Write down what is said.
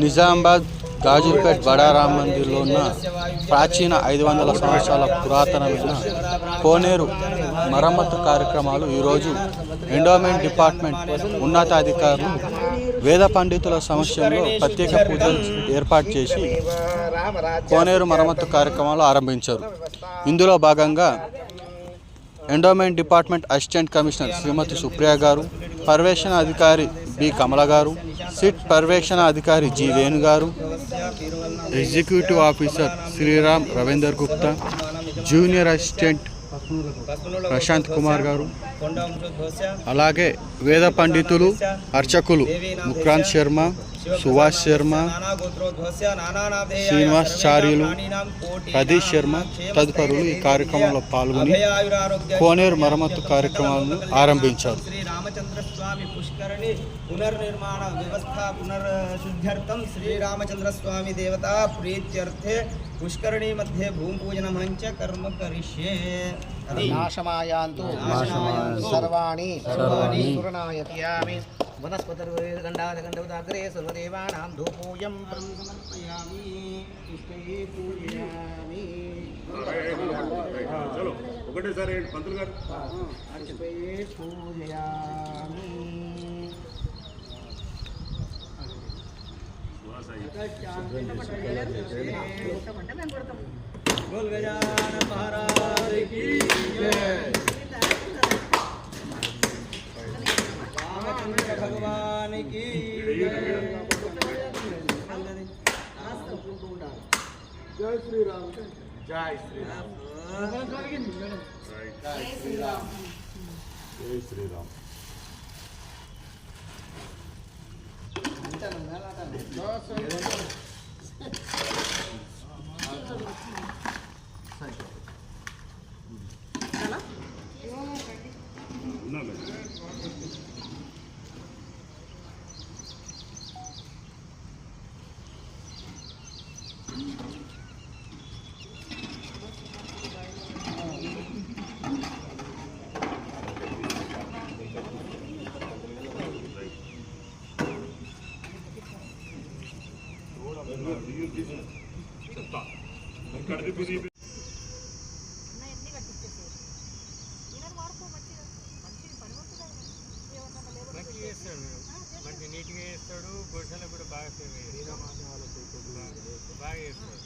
నిజామాబాద్ గాజుపేట్ బడా మందిర్లో ఉన్న ప్రాచీన ఐదు వందల సంవత్సరాల పురాతనమైన కోనేరు మరమ్మతు కార్యక్రమాలు ఈరోజు ఎండోమెంట్ డిపార్ట్మెంట్ ఉన్నతాధికారులు వేద పండితుల సమస్యలో ప్రత్యేక పూజలు ఏర్పాటు చేసి కోనేరు మరమ్మతు కార్యక్రమాలు ఆరంభించారు. ఇందులో భాగంగా endowment department assistant commissioner Shrimati Supriya గారు పర్యవేక్షణ అధికారి బి. కమల గారు సిట్ పర్యవేక్షణ అధికారి జి వేణు గారు executive officer Sriram Ravinder Gupta junior assistant Prashant Kumar గారు అలాగే వేద పండితులు అర్చకులు ముక్రాంత్ శర్మ సుభాష్ శర్మ శ్రీనివాస్ చార్యులు ప్రదీష్ శర్మ తదుపరులు ఈ కార్యక్రమంలో పాల్గొని కోనేరు మరమ్మతు కార్యక్రమాలను ఆరంభించారు. रामचंद्र स्वामी पुष्करणी पुनर्निर्माण व्यवस्था पुनर्सिद्ध्यर्थम श्रीरामचंद्र स्वामी देवता प्रीत्यर्थे पुष्करणी मध्ये भूमिपूजन च कर्म करिष्ये। नाशमायान्तु। सर्वाणि। सर्वाणि। सर्वदेवानां समर्पयामि। पूजयामि। ఒకటేసారి ఏంటి పంతులు గారు పుష్కరే పూజయామి बोल गजानन महाराज की जय रामचंद्र भगवान की जय श्री राम జై శ్రీరామ్. జై శ్రీరామ్. జై శ్రీరామ్. ఉన్నా చేస్తాడు మంచి నీట్గా చేస్తాడు గుడిసెలకు కూడా బాగా సేవ చేస్తాడు బాగా చేస్తాడు